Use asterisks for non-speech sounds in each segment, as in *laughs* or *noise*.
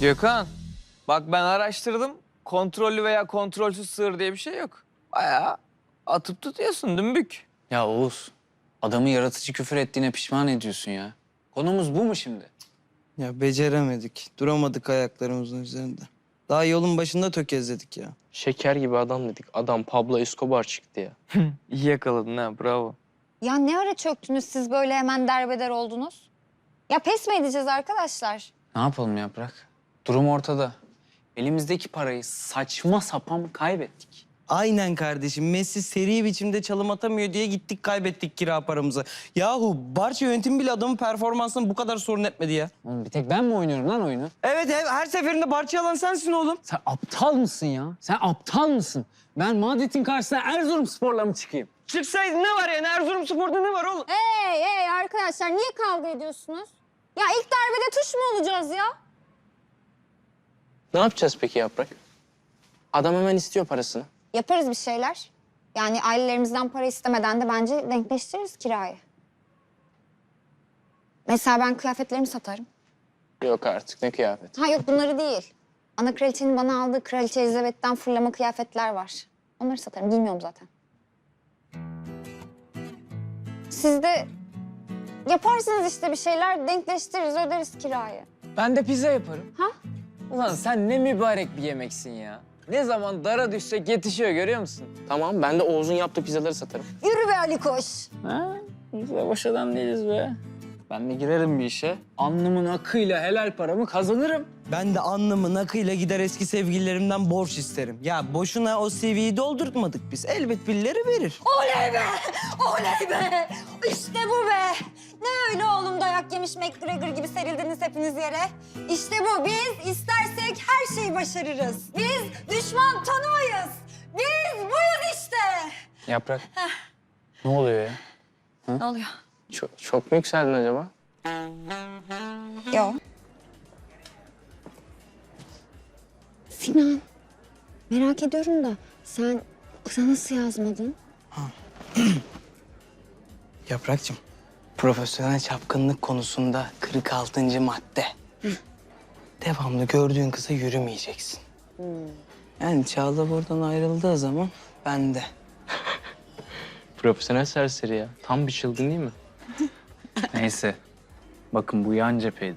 Gökhan, bak ben araştırdım. Kontrollü veya kontrolsüz sığır diye bir şey yok. Bayağı atıp tutuyorsun dümbük. Ya Oğuz, adamı yaratıcı küfür ettiğine pişman ediyorsun ya. Konumuz bu mu şimdi? Ya beceremedik. Duramadık ayaklarımızın üzerinde. Daha yolun başında tökezledik ya. Şeker gibi adam dedik. Adam Pablo Escobar çıktı ya. *laughs* İyi yakaladın ha, bravo. Ya ne ara çöktünüz siz böyle hemen derbeder oldunuz? Ya pes mi edeceğiz arkadaşlar? Ne yapalım Yaprak? Durum ortada. Elimizdeki parayı saçma sapan kaybettik. Aynen kardeşim. Messi seri biçimde çalım atamıyor diye gittik kaybettik kira paramızı. Yahu Barça yönetimi bile adamın performansını bu kadar sorun etmedi ya. Oğlum bir tek ben mi oynuyorum lan oyunu? Evet her seferinde Barça alan sensin oğlum. Sen aptal mısın ya? Sen aptal mısın? Ben Madrid'in karşısına Erzurumspor'la mı çıkayım? Çıksaydın ne var yani Erzurumspor'da ne var oğlum? Hey hey arkadaşlar niye kavga ediyorsunuz? Ya ilk derbede tuş mu olacağız ya? Ne yapacağız peki Yaprak? Adam hemen istiyor parasını. Yaparız bir şeyler. Yani ailelerimizden para istemeden de bence denkleştiririz kirayı. Mesela ben kıyafetlerimi satarım. Yok artık ne kıyafet. Ha yok bunları değil. Ana kraliçenin bana aldığı kraliçe Elizabeth'ten fırlama kıyafetler var. Onları satarım. Giymiyorum zaten. Siz de yaparsınız işte bir şeyler. Denkleştiririz, öderiz kirayı. Ben de pizza yaparım. Ha? Ulan sen ne mübarek bir yemeksin ya. Ne zaman dara düşsek yetişiyor görüyor musun? Tamam ben de Oğuz'un yaptığı pizzaları satarım. Yürü be Ali Koş. Ha? Biz de boş adam değiliz be. Ben de girerim bir işe. Alnımın akıyla helal paramı kazanırım. Ben de anlamın akıyla gider eski sevgililerimden borç isterim. Ya boşuna o CV'yi doldurtmadık biz. Elbet birileri verir. Oley be! Oley be! İşte bu be! Ne öyle oğlum dayak yemiş McGregor gibi serildiniz hepiniz yere. İşte bu. Biz istersek her şeyi başarırız. Biz düşman tanımayız. Biz buyuz işte. Yaprak. ne oluyor ya? Ne oluyor? Çok, çok mu yükseldin acaba? Yok. Sinan, merak ediyorum da sen kıza nasıl yazmadın? *clears throat* Yaprakçım. Profesyonel çapkınlık konusunda 46. madde. Devamlı gördüğün kıza yürümeyeceksin. Yani Çağla buradan ayrıldığı zaman ben de. *laughs* Profesyonel serseri ya. Tam bir çılgın değil mi? Neyse. Bakın bu yan cepheydi.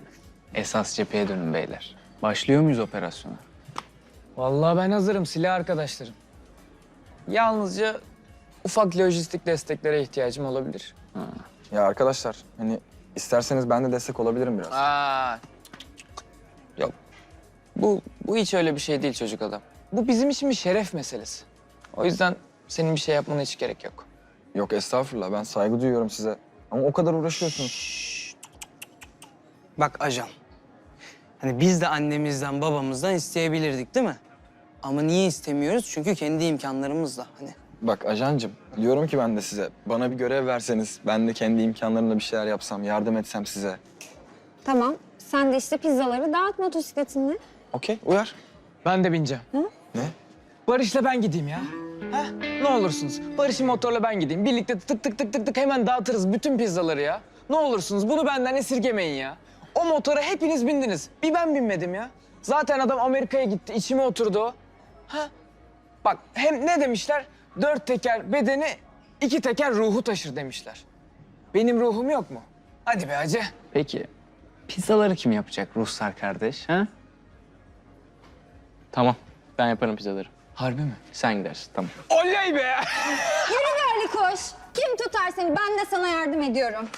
Esas cepheye dönün beyler. Başlıyor muyuz operasyona? Vallahi ben hazırım silah arkadaşlarım. Yalnızca ufak lojistik desteklere ihtiyacım olabilir. Ya arkadaşlar hani isterseniz ben de destek olabilirim biraz. Aa. Yok. Bu, bu hiç öyle bir şey değil çocuk adam. Bu bizim için bir şeref meselesi. O yüzden senin bir şey yapmana hiç gerek yok. Yok estağfurullah ben saygı duyuyorum size. Ama o kadar uğraşıyorsunuz. Bak ajan. Hani biz de annemizden babamızdan isteyebilirdik değil mi? Ama niye istemiyoruz? Çünkü kendi imkanlarımızla hani. Bak ajancım diyorum ki ben de size bana bir görev verseniz ben de kendi imkanlarımla bir şeyler yapsam yardım etsem size. Tamam. Sen de işte pizzaları dağıt motosikletinle. Okey uyar. Ben de bineceğim. Ne? Barış'la ben gideyim ya. Ha? Ne olursunuz. Barış'ın motorla ben gideyim. Birlikte tık tık tık tık tık hemen dağıtırız bütün pizzaları ya. Ne olursunuz bunu benden esirgemeyin ya. O motora hepiniz bindiniz. Bir ben binmedim ya. Zaten adam Amerika'ya gitti. içime oturdu o. Ha? Bak hem ne demişler? Dört teker bedeni, iki teker ruhu taşır demişler. Benim ruhum yok mu? Hadi be hacı. Peki pizzaları kim yapacak Ruhsar kardeş? Ha? Tamam ben yaparım pizzaları. Harbi mi? Sen gidersin tamam. Oley be! Yürü be Ali Koş. Kim tutar seni? Ben de sana yardım ediyorum.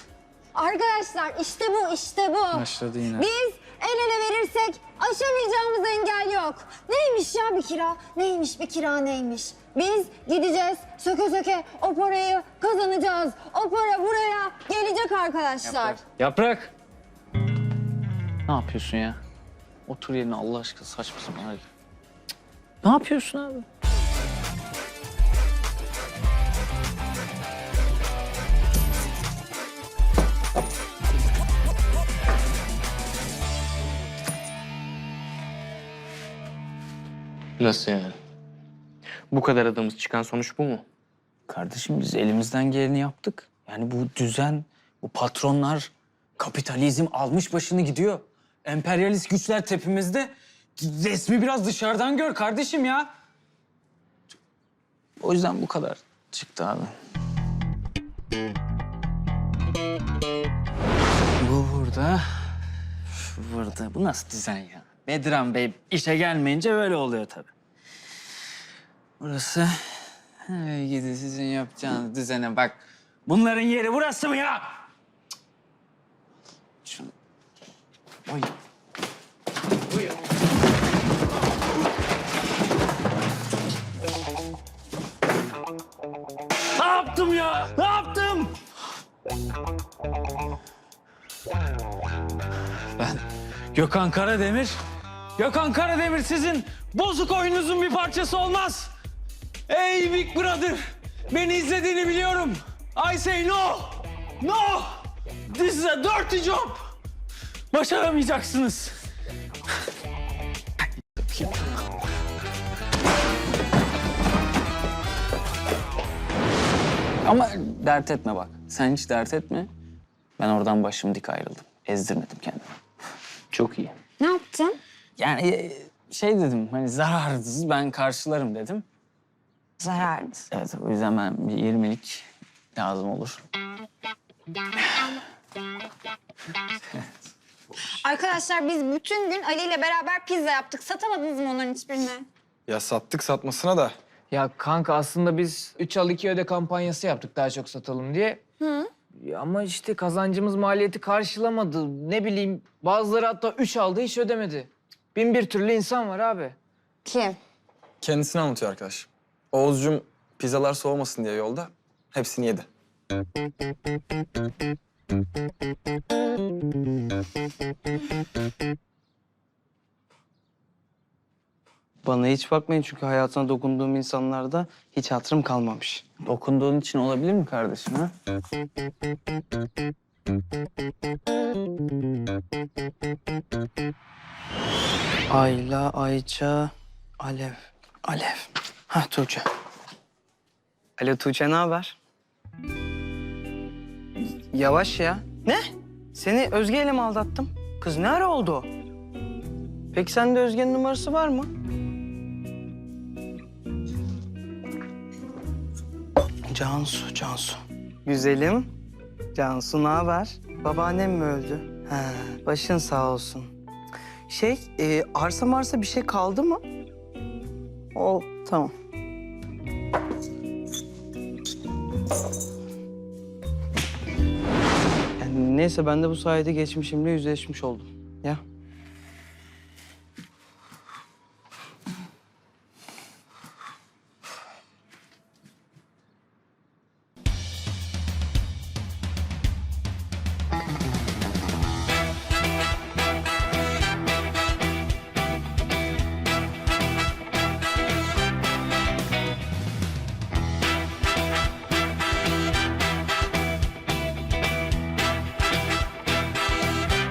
Arkadaşlar işte bu, işte bu. Başladı yine. Biz el ele verirsek aşamayacağımız engel yok. Neymiş ya bir kira? Neymiş bir kira neymiş? Biz gideceğiz söke söke o parayı kazanacağız. O para buraya gelecek arkadaşlar. Yaprak. Ne yapıyorsun ya? Otur yerine Allah aşkına saçma sapan hareket. Ne yapıyorsun abi? Nasıl yani? Bu kadar adamız çıkan sonuç bu mu? Kardeşim biz elimizden geleni yaptık. Yani bu düzen, bu patronlar, kapitalizm almış başını gidiyor. Emperyalist güçler tepemizde. Resmi biraz dışarıdan gör kardeşim ya. O yüzden bu kadar çıktı abi. Bu burada. şu Burada. Bu nasıl dizayn ya? Bedran Bey işe gelmeyince böyle oluyor tabii. Burası. Gidi sizin yapacağınız düzene bak. Bunların yeri burası mı ya? Cık. Şunu. Oy. Oy. Yaptım ya? Ne yaptım? Ben Gökhan Karademir. Gökhan Karademir sizin bozuk oyununuzun bir parçası olmaz. Ey Big Brother! Beni izlediğini biliyorum. I say no! No! This is a dirty job! Başaramayacaksınız. Ama dert etme bak. Sen hiç dert etme. Ben oradan başım dik ayrıldım. Ezdirmedim kendimi. Çok iyi. Ne yaptın? Yani e, şey dedim hani zararsız ben karşılarım dedim. Zararlı. Evet o yüzden ben bir 20'lik lazım olur. Arkadaşlar biz bütün gün Ali ile beraber pizza yaptık. Satamadınız mı onların hiçbirini? Ya sattık satmasına da. Ya kanka aslında biz 3 al 2 öde kampanyası yaptık daha çok satalım diye. Hı. Ya ama işte kazancımız maliyeti karşılamadı. Ne bileyim bazıları hatta 3 aldı hiç ödemedi. Bin bir türlü insan var abi. Kim? Kendisini anlatıyor arkadaş. Oğuzcum pizzalar soğumasın diye yolda hepsini yedi. Bana hiç bakmayın çünkü hayatına dokunduğum insanlarda hiç hatırım kalmamış. Dokunduğun için olabilir mi kardeşim ha? Ayla, Ayça, Alev, Alev. Ha Tuğçe. Alo Tuğçe ne haber? Yavaş ya. Ne? Seni Özge ile mi aldattım? Kız ne ara oldu o? Peki sende Özge'nin numarası var mı? Cansu, Cansu. Güzelim. Cansu ne haber? Babaannem mi öldü? Ha, başın sağ olsun. Şey, e, arsa marsa bir şey kaldı mı? O tamam. Yani neyse ben de bu sayede geçmişimle yüzleşmiş oldum. Ya.